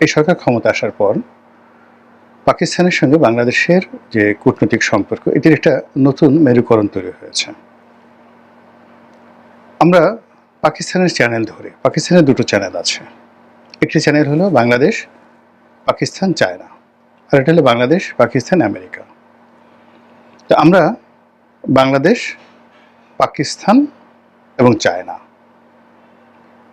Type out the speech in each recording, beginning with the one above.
এই সরকার ক্ষমতা আসার পর পাকিস্তানের সঙ্গে বাংলাদেশের যে কূটনৈতিক সম্পর্ক, এটির একটা নতুন মেরুকরণ তৈরি হয়েছে। আমরা পাকিস্তানের চ্যানেল ধরে, পাকিস্তানের দুটো চ্যানেল আছে। একটি চ্যানেল হলো বাংলাদেশ, পাকিস্তান, চায়না। আর এটা হলো বাংলাদেশ, পাকিস্তান, আমেরিকা। তো আমরা বাংলাদেশ, পাকিস্তান এবং চায়না।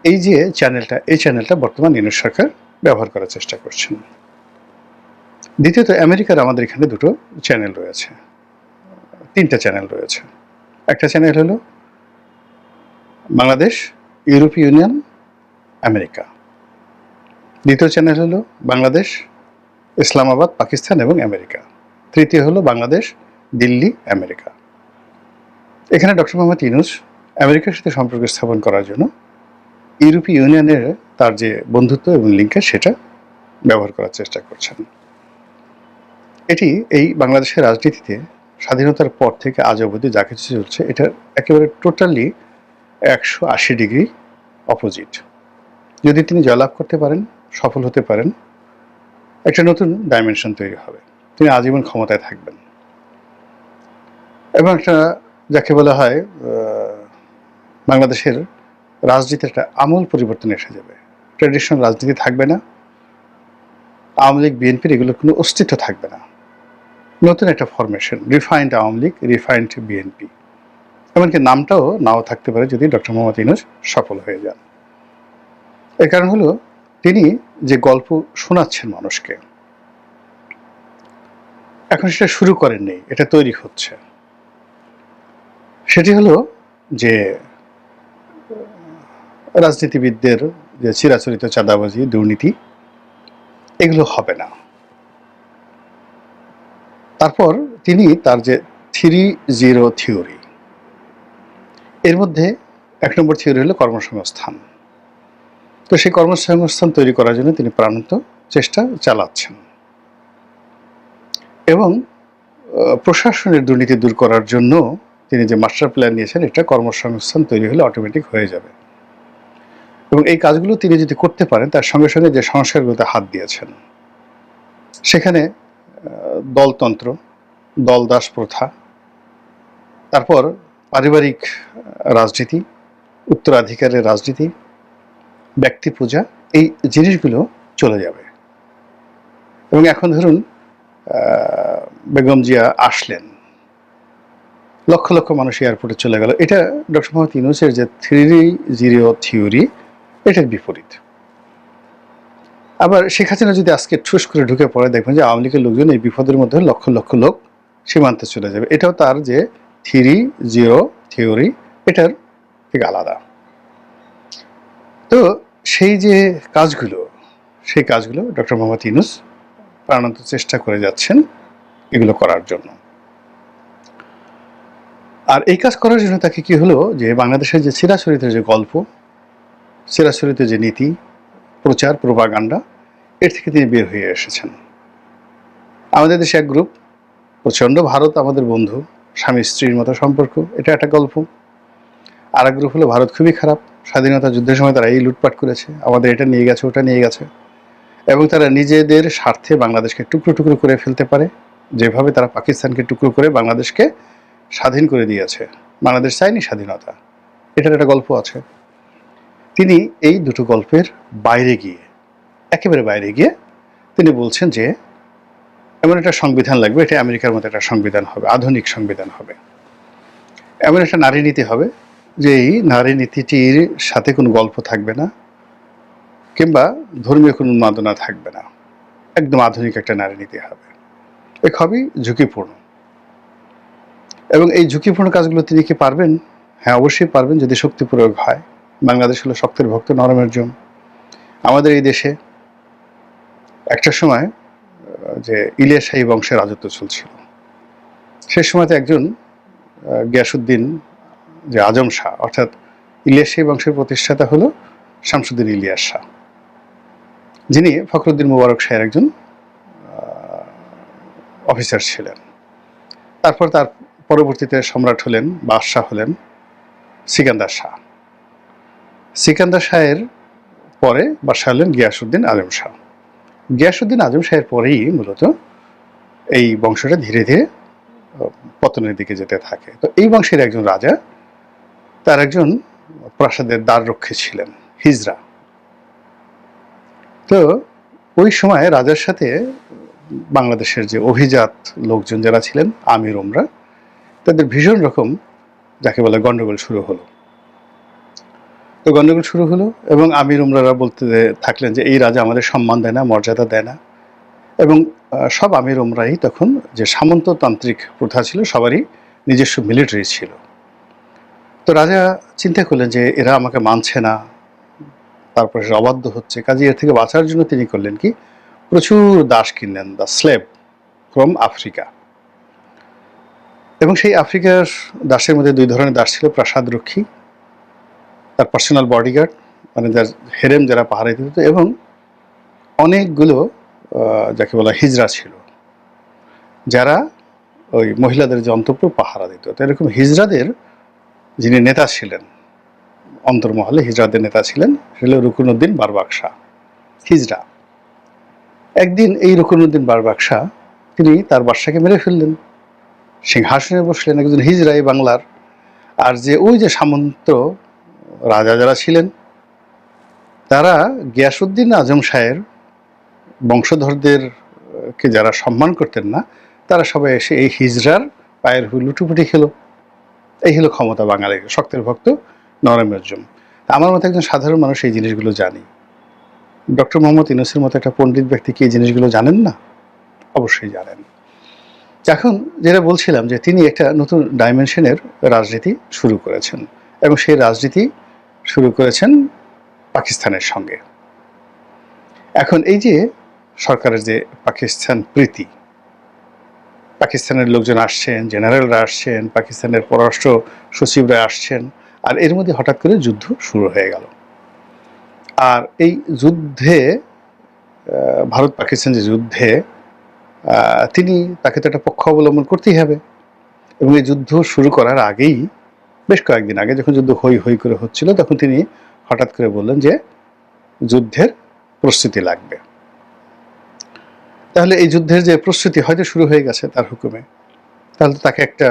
এই যে চ্যানেলটা এই চ্যানেলটা বর্তমান ইউনিট সরকার ব্যবহার করার চেষ্টা করছেন। দ্বিতীয়ত, আমেরিকার আমাদের এখানে দুটো চ্যানেল রয়েছে। তিনটা চ্যানেল রয়েছে। একটা চ্যানেল হলো বাংলাদেশ, ইউরোপীয় ইউনিয়ন, আমেরিকা। দ্বিতীয় চ্যানেল হলো বাংলাদেশ, ইসলামাবাদ, পাকিস্তান এবং আমেরিকা। তৃতীয় হলো বাংলাদেশ, দিল্লি, আমেরিকা। এখানে ডক্টর মোহাম্মদ ইউনুস আমেরিকার সাথে সম্পর্ক স্থাপন করার জন্য ইউরোপীয় ইউনিয়নের তার যে বন্ধুত্ব এবং লিঙ্কেজ সেটা ব্যবহার করার চেষ্টা করছেন। এটি এই বাংলাদেশের রাজনীতিতে স্বাধীনতার পর থেকে আজ অবধি যা কিছু চলছে এটা একেবারে টোটালি একশো আশি ডিগ্রি অপোজিট যদি তিনি জয়লাভ করতে পারেন, সফল হতে পারেন, একটা নতুন ডাইমেনশন তৈরি হবে। তিনি আজীবন ক্ষমতায় থাকবেন। এবং একটা যাকে বলা হয় বাংলাদেশের রাজনীতির একটা আমূল পরিবর্তন এসে যাবে। ট্রেডিশনাল রাজনীতি থাকবে না। আওয়ামী লীগ, বিএনপির এগুলোর কোনো অস্তিত্ব থাকবে না। নতুন একটা formation refined Awami League refined BNP. এমনকি নামটাও নাও থাকতে পারে যদি ডক্টর মোহাম্মদ ইউনুস সফল হয়ে যান। এর কারণ হলো, তিনি যে গল্প শোনাচ্ছেন মানুষকে, এখন সেটা শুরু করেননি, এটা তৈরি হচ্ছে। সেটি হলো যে, রাজনীতিবিদদের যে চিরাচরিত চাঁদাবাজি, দুর্নীতি, এগুলো হবে না। তারপর তিনি তার যে থ্রি জিরো থিওরি, এর মধ্যে এক নম্বর থিওরি হলো কর্মসংস্থান। তো সেই কর্মসংস্থান তৈরি করার জন্য তিনি প্রাণান্ত চেষ্টা চালাচ্ছেন। এবং প্রশাসনের দুর্নীতি দূর করার জন্য তিনি যে মাস্টার প্ল্যান নিয়েছেন এটা কর্মসংস্থান তৈরি হলে অটোমেটিক হয়ে যাবে। এবং এই কাজগুলো তিনি যদি করতে পারেন, তার সঙ্গে সঙ্গে যে সংস্কারগুলোতে হাত দিয়েছেন। সেখানে দলতন্ত্র দলদাস প্রথা, তারপর পারিবারিক রাজনীতি, উত্তরাধিকারের রাজনীতি, ব্যক্তি পূজা, এই জিনিসগুলো চলে যাবে। এবং এখন ধরুন বেগম জিয়া আসলেন। লক্ষ লক্ষ মানুষ এয়ারপোর্টে চলে গেল। এটা ডক্টর মোহাম্মদ ইউনুসের যে থ্রি জিরো থিওরি এটার বিপরীত। আবার শেখ হাসিনা যদি আজকে ঠুস করে ঢুকে পড়ে, দেখবেন যে আওয়ামী লীগের লোকজন এই বিপদের মধ্যে লক্ষ লক্ষ লোক সীমান্তে চলে যাবে। এটাও তার যে থিরি, জিরো, থিওরি, এটার থেকে আলাদা। তো সেই যে কাজগুলো, সেই কাজগুলো ডক্টর মোহাম্মদ ইউনুস প্রাণান্ত চেষ্টা করে যাচ্ছেন এগুলো করার জন্য। আর এই কাজ করার জন্য তাকে কি হলো যে বাংলাদেশের যে চিরাচরিত যে গল্প চিরাচরিত যে নীতি, প্রচার প্রভাগান্ডা এর থেকে তিনি বের হয়ে এসেছেন। আমাদের দেশে এক গ্রুপ, প্রচণ্ড ভারত, আমাদের বন্ধু, স্বামী, স্ত্রীর মতো সম্পর্ক, এটা একটা গল্প। আর এক গ্রুপ হলো, ভারত খুবই খারাপ, স্বাধীনতা যুদ্ধের সময় তারা এই লুটপাট করেছে, আমাদের এটা নিয়ে গেছে, ওটা নিয়ে গেছে। এবং তারা নিজেদের স্বার্থে বাংলাদেশকে টুকরো টুকরো করে ফেলতে পারে, যেভাবে তারা পাকিস্তানকে টুকরো করে বাংলাদেশকে স্বাধীন করে দিয়েছে। বাংলাদেশ চায়নি স্বাধীনতা। এটার একটা গল্প আছে। তিনি এই দুটো গল্পের বাইরে গিয়ে, একেবারে বাইরে গিয়ে তিনি বলছেন যে, এমন একটা সংবিধান লাগবে, এটা আমেরিকার মতো একটা সংবিধান হবে, আধুনিক সংবিধান হবে। এমন একটা নারী নীতি হবে, যে এই নারী নীতিটির সাথে কোনো গল্প থাকবে না, কিংবা ধর্মীয় কোনো উন্মাদনা থাকবে না। একদম আধুনিক একটা নারী নীতি হবে। এ খুবই ঝুঁকিপূর্ণ। এবং এই ঝুঁকিপূর্ণ কাজগুলো তিনি কি পারবেন? হ্যাঁ অবশ্যই পারবেন যদি শক্তি প্রয়োগ হয়। বাংলাদেশ হলো শক্তের ভক্ত নরমের জন আমাদের এই দেশে একটা সময় যে ইলিয়াস শাহী বংশের রাজত্ব চলছিল। সে সময়তে একজন গিয়াসুদ্দিন যে আজম শাহ, অর্থাৎ ইলিয়াস শাহী বংশের প্রতিষ্ঠাতা হলো শামসুদ্দিন ইলিয়াস শাহ। যিনি ফখরুদ্দিন মুবারক শাহের একজন অফিসার ছিলেন। তারপর তার পরবর্তীতে সম্রাট হলেন, বাদশাহ হলেন সিকান্দার শাহ। সিকান্দার শাহের পরে বাদশাহ হলেন গিয়াসুদ্দিন আলম শাহ। গিয়াসুদ্দিন আজম শাহের পরেই মূলত এই বংশটা ধীরে ধীরে পতনের দিকে যেতে থাকে। তো এই বংশের একজন রাজা, তার একজন প্রাসাদের দ্বার রক্ষী ছিলেন, হিজরা। তো ওই সময় রাজার সাথে বাংলাদেশের যে অভিজাত লোকজন যারা ছিলেন, আমির ওমরা তাদের ভীষণ রকম যাকে বলে গন্ডগোল শুরু হলো। তো গণ্ডগোল শুরু হলো এবং আমির উমরারা বলতে থাকলেন যে এই রাজা আমাদের সম্মান দেয় না, মর্যাদা দেয় না। এবং সব আমির উমরাই তখন যে সামন্ততান্ত্রিক প্রথা ছিল সবারই নিজস্ব মিলিটারি ছিল। তো রাজা চিন্তা করলেন যে এরা আমাকে মানছে না, তারপরে অবাধ্য হচ্ছে। কাজে এর থেকে বাঁচার জন্য তিনি করলেন কি, প্রচুর দাস কিনলেন দ্য স্লেব ফ্রম আফ্রিকা এবং সেই আফ্রিকার দাসের মধ্যে দুই ধরনের দাস ছিল প্রাসাদ রক্ষী তার পার্সোনাল বডিগার্ড মানে যার হেরেম যারা পাহারা দিত এবং অনেকগুলো যাকে বলা হিজরা ছিল। যারা ওই মহিলাদের যে অন্তঃপুর পাহারা দিত। তো এরকম হিজরাদের যিনি নেতা ছিলেন, অন্তর্মহলে হিজরাদের নেতা ছিলেন, সেটা রুকুনুদ্দিন বারবাকশা হিজরা। একদিন এই রুকুনুদ্দিন বারবাকশা তিনি তার বাদশাকে মেরে ফেললেন। সিংহাসনে বসলেন একজন হিজরা এই বাংলার। আর যে ওই যে সামন্ত রাজা যারা ছিলেন তারা গিয়াসুদ্দিন আজম শাহের বংশধরদের আহ, কে যারা সম্মান করতেন না তারা সবাই এসে এই হিজরার পায়ের হুল লুটুপুটি খেলো। এই হলো ক্ষমতা বাঙালির শক্তের ভক্ত নরমেরজম আমার মতো একজন সাধারণ মানুষ এই জিনিসগুলো জানি। ডক্টর মোহাম্মদ ইউনুসের মতো একটা পণ্ডিত ব্যক্তি কি এই জিনিসগুলো জানেন না? অবশ্যই জানেন। এখন যেটা বলছিলাম যে তিনি একটা নতুন ডাইমেনশনের রাজনীতি শুরু করেছেন এবং সেই রাজনীতি শুরু করেছেন পাকিস্তানের সঙ্গে। এখন এই যে সরকারের যে পাকিস্তান প্রীতি, পাকিস্তানের লোকজন আসছেন, জেনারেলরা আসছেন, পাকিস্তানের পররাষ্ট্র সচিবরা আসছেন, আর এর মধ্যে হঠাৎ করে যুদ্ধ শুরু হয়ে গেল। আর এই যুদ্ধে ভারত পাকিস্তান যে যুদ্ধে তিনি তাকে তো একটা পক্ষ অবলম্বন করতেই হবে। এবং এই যুদ্ধ শুরু করার আগেই বেশ কয়েকদিন আগে যখন যুদ্ধ হই হই করে হচ্ছিল, তখন তিনি হঠাৎ করে বললেন যে, যুদ্ধের প্রস্তুতি লাগবে। তাহলে এই যুদ্ধের যে প্রস্তুতি হয়তো শুরু হয়ে গেছে তার হুকুমে। তাহলে তাকে একটা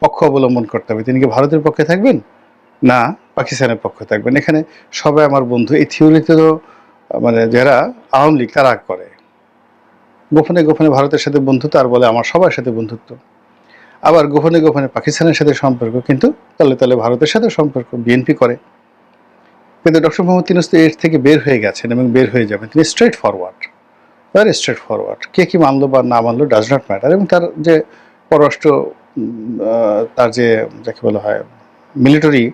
পক্ষ অবলম্বন করতে হবে। তিনি কি ভারতের পক্ষে থাকবেন? না, পাকিস্তানের পক্ষে থাকবেন। এখানে সবাই আমার বন্ধু। এই থিওরিতে তো মানে যারা আওয়ামী লীগ, তারা করে। গোপনে গোপনে ভারতের সাথে বন্ধুত্ব, আর বলে আমার সবার সাথে বন্ধুত্ব। আবার গোপনে গোপনে পাকিস্তানের সাথে সম্পর্ক, কিন্তু তলে তলে ভারতের সাথে সম্পর্ক বিএনপি করে। কিন্তু ডক্টর মোহাম্মদ তিনুস তো এর থেকে বের হয়ে গেছেন এবং বের হয়ে যাবেন। তিনি straightforward very straightforward কে কি মানলো বা না মানলো ডাজ নট ম্যাটার এবং তার যে পররাষ্ট্র তার যে, যাকে বলা হয় মিলিটারি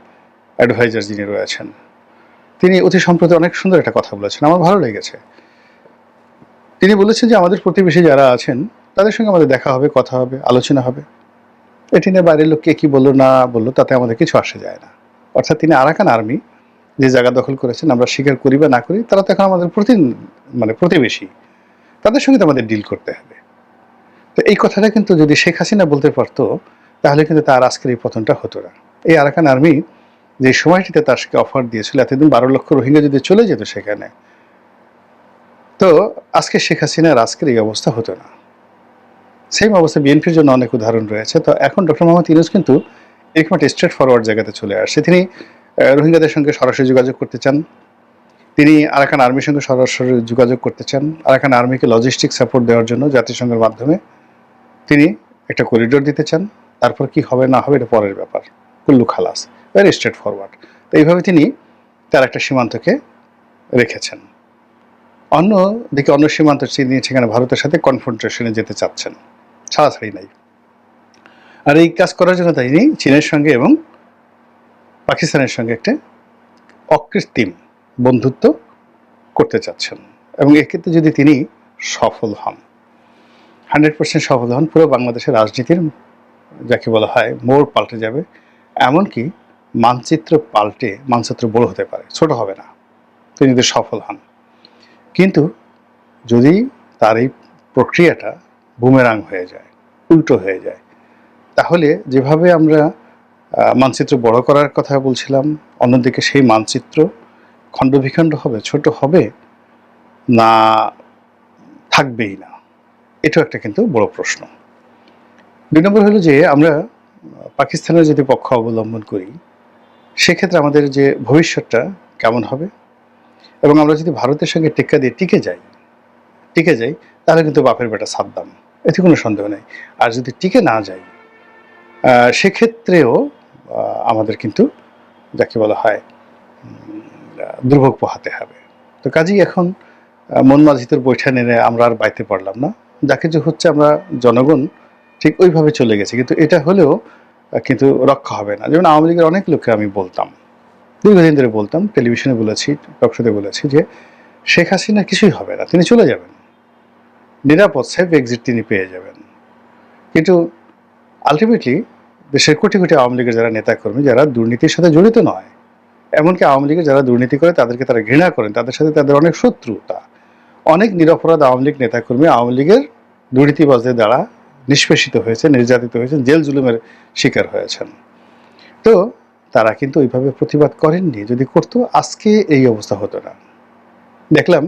অ্যাডভাইজার যিনি রয়েছেন, তিনি অতি সম্প্রতি অনেক সুন্দর একটা কথা বলেছেন। আমার ভালো লেগেছে। তিনি বলেছেন যে আমাদের প্রতিবেশী যারা আছেন, তাদের সঙ্গে আমাদের দেখা হবে, কথা হবে, আলোচনা হবে। এটি নিয়ে বাইরের লোককে কি বলল, না বলল, তাতে আমাদের কিছু আসে যায় না। অর্থাৎ তিনি আরাকান আর্মি, যে জায়গা দখল করেছেন, আমরা স্বীকার করি বা না করি, তারা তো এখন আমাদের প্রতি মানে প্রতিবেশী। তাদের সঙ্গে তো আমাদের ডিল করতে হবে। তো এই কথাটা কিন্তু যদি শেখ হাসিনা বলতে পারতো, তাহলে কিন্তু তার আজকের এই পতনটা হতো না। এই আরাকান আর্মি যে সময়টিতে তারকে অফার দিয়েছিল, এতদিন বারো লক্ষ রোহিঙ্গা যদি চলে যেত সেখানে, তো আজকে শেখ হাসিনার আজকের এই অবস্থা হতো না। সেম অবস্থা বিএনপির জন্য অনেক উদাহরণ রয়েছে। তো এখন ডক্টর মোহাম্মদ ইউনুস কিন্তু একটা স্ট্রেট ফরওয়ার্ড জায়গাতে চলে আসছে। তিনি রোহিঙ্গাদের সঙ্গে সরাসরি যোগাযোগ করতে চান। তিনি আরাকান আর্মির সঙ্গে সরাসরি যোগাযোগ করতে চান। আরাকান আর্মিকে লজিস্টিক সাপোর্ট দেওয়ার জন্য জাতিসংঘের মাধ্যমে তিনি একটা করিডোর দিতে চান। তারপর কি হবে, না হবে, এটা পরের ব্যাপার। কুল্লু খালাস ভেরি স্ট্রেট ফরওয়ার্ড তো এইভাবে তিনি তার একটা সীমান্তকে রেখেছেন। অন্য দিকে অন্য সীমান্ত তিনি সেখানে ভারতের সাথে কনফ্রন্টেশনে যেতে চাচ্ছেন। ছাড়াছাড়ি নাই আর এই কাজ করার জন্য তিনি চীনের সঙ্গে এবং পাকিস্তানের সঙ্গে একটা অকৃত্রিম বন্ধুত্ব করতে চাচ্ছেন। এবং এক্ষেত্রে যদি তিনি সফল হন, হান্ড্রেড পার্সেন্ট সফল হন, পুরো বাংলাদেশের রাজনীতির যাকে বলা হয় মোড় পাল্টে যাবে, এমনকি মানচিত্র পাল্টে মানচিত্র বড় হতে পারে, ছোট হবে না। তিনি যদি সফল হন। কিন্তু যদি তার এই প্রক্রিয়াটা বুমেরাং হয়ে যায়, উল্টো হয়ে যায়। তাহলে যেভাবে আমরা মানচিত্র বড় করার কথা বলছিলাম, অন্যদিকে সেই মানচিত্র খণ্ডবিখণ্ড হবে, ছোট হবে, না থাকবেই না? এটাও একটা কিন্তু বড় প্রশ্ন। দুই নম্বর হলো যে, আমরা পাকিস্তানের যদি পক্ষ অবলম্বন করি, সেক্ষেত্রে আমাদের যে ভবিষ্যৎটা কেমন হবে? এবং আমরা যদি ভারতের সঙ্গে টেক্কা দিয়ে টিকে যাই টিকে যাই, তাহলে কিন্তু বাপের বেটা সাদ্দাম। এতে কোনো সন্দেহ নেই। আর যদি টিকে না যাই সেক্ষেত্রেও আমাদের কিন্তু যাকে বলা হয় দুর্ভোগ পোহাতে হবে। তো কাজেই এখন মন মাঝিতের বৈঠা নেনে আমরা আর বাইতে পারলাম না। যাকে যে হচ্ছে আমরা জনগণ ঠিক ওইভাবে চলে গেছে। কিন্তু এটা হলেও কিন্তু রক্ষা হবে না। যেমন আওয়ামী লীগের অনেক লোককে আমি বলতাম। দীর্ঘদিন ধরে বলতাম, টেলিভিশনে বলেছি টকশোতে বলেছি যে, শেখ হাসিনা কিছুই হবে না, তিনি চলে যাবেন। নিরাপদ সেফ এক্সিট তিনি পেয়ে যাবেন। কিন্তু আলটিমেটলি দেশের কোটি কোটি আওয়ামী লীগের যারা নেতাকর্মী, যারা দুর্নীতির সাথে জড়িত নয়, এমনকি আওয়ামী লীগের যারা দুর্নীতি করে তাদেরকে তারা ঘৃণা করেন, তাদের সাথে তাদের অনেক শত্রুতা। অনেক নিরপরাধ আওয়ামী লীগ নেতাকর্মী আওয়ামী লীগের দুর্নীতিবাজদের দ্বারা নিষ্পেষিত হয়েছে, নির্যাতিত হয়েছেন, জেল জুলুমের শিকার হয়েছেন। তো তারা কিন্তু ওইভাবে প্রতিবাদ করেননি, যদি করতো, আজকে এই অবস্থা হতো না। দেখলাম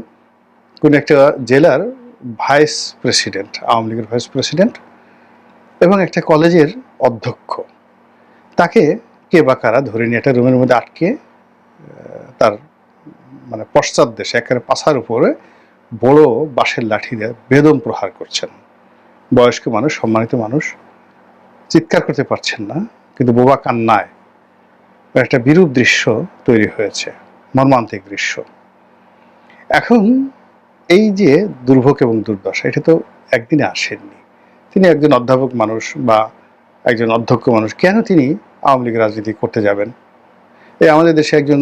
কোন একটা জেলার ভাইস প্রেসিডেন্ট, আওয়ামী লীগের ভাইস প্রেসিডেন্ট এবং একটা কলেজের অধ্যক্ষ। তাকে কে বা কারা ধরে নিয়ে একটা রুমের মধ্যে আটকে তার মানে পশ্চাৎ দেশে একেবারে পাশার উপরে বড় বাঁশের লাঠি দিয়ে বেদম প্রহার করছেন। বয়স্ক মানুষ, সম্মানিত মানুষ, চিৎকার করতে পারছেন না, কিন্তু বোবা কান্নায় একটা বিরূপ দৃশ্য তৈরি হয়েছে, মর্মান্তিক দৃশ্য। এখন এই যে দুর্ভোগ এবং দুর্দশা, এটা তো একদিনে আসেননি। তিনি একজন অধ্যাপক মানুষ বা একজন অধ্যক্ষ মানুষ, কেন তিনি আওয়ামী লীগ রাজনীতি করতে যাবেন? এই আমাদের দেশে একজন